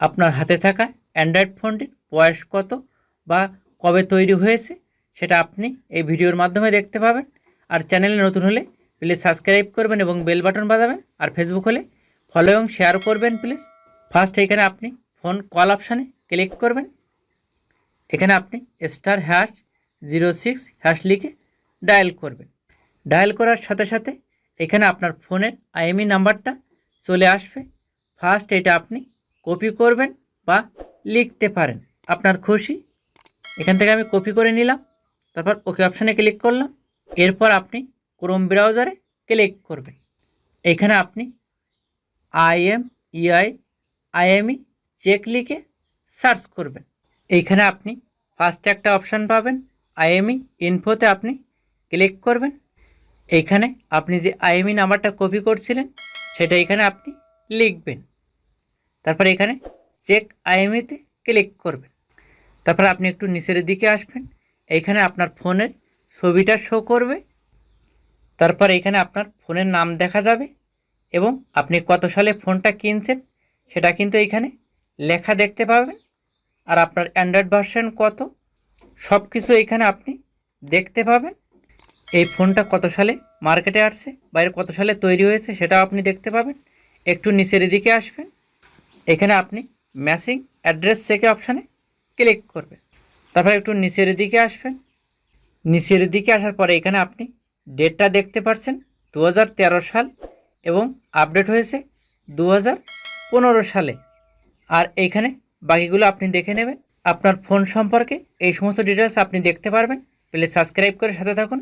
আপনার হাতে থাকা অ্যান্ড্রয়েড ফোনটির বয়স কত বা কবে তৈরি হয়েছে সেটা আপনি এই ভিডিওর মাধ্যমে দেখতে পাবেন। আর চ্যানেলে নতুন হলে প্লিজ সাবস্ক্রাইব করবেন এবং বেল বাটন বাজাবেন। আর ফেসবুক হলে ফলো এবং শেয়ার করবেন প্লিজ ফার্স্ট এখানে আপনি ফোন কল অপশানে ক্লিক করবেন। এখানে আপনি star hash zero six hash লিখে ডায়াল করবেন। ডায়াল করার সাথে সাথে এখানে আপনার ফোনের আইএমই নাম্বারটা চলে আসবে। ফার্স্ট এটা আপনি কপি করবেন বা লিখতে পারেন। আপনার খুশি? এখান থেকে আমি কপি করে নিলাম, তারপর ওকে অপশানে ক্লিক করলাম, এরপর আপনি ক্রোম ব্রাউজারে ক্লিক করবেন। এখানে আপনি I IM EI IME check লিখে সার্চ করবেন। এইখানে আপনি ফার্স্টে একটা অপশান পাবেন আইএমই ইনফোতে আপনি ক্লিক করবেন। এইখানে আপনি যে আইএমই নাম্বারটা কপি করছিলেন, সেটা এখানে আপনি লিখবেন। তারপর এখানে চেক আইএমইতে ক্লিক করবেন। তারপর আপনি একটু নিচের দিকে আসবেন। এইখানে আপনার ফোনের ছবিটা শো করবে। তারপর এখানে আপনার ফোনের নাম দেখা যাবে এবং আপনি কত সালে ফোনটা কিনছেন সেটা কিন্তু এইখানে লেখা দেখতে পাবেন। আর আপনার অ্যান্ড্রয়েড ভার্সন কত সব কিছু এখানে আপনি দেখতে পাবেন। এই ফোনটা কত সালে মার্কেটে আসছে বাইরে কত সালে তৈরি হয়েছে সেটাও আপনি দেখতে পাবেন। একটু নিচের দিকে আসবেন। এখানে আপনি ম্যাসিং অ্যাড্রেস থেকে অপশানে ক্লিক করবেন। তারপর একটু নিচের দিকে আসবেন। নিচের দিকে আসার পরে এখানে আপনি ডেটটা দেখতে পাচ্ছেন দু সাল এবং আপডেট হয়েছে দু হাজার পনেরো সালে। আর এইখানে বাকিগুলো আপনি দেখে নেবেন। আপনার ফোন সম্পর্কে এই সমস্ত ডিটেলস আপনি দেখতে পারবেন। প্লিজ সাবস্ক্রাইব করে সাথে থাকুন।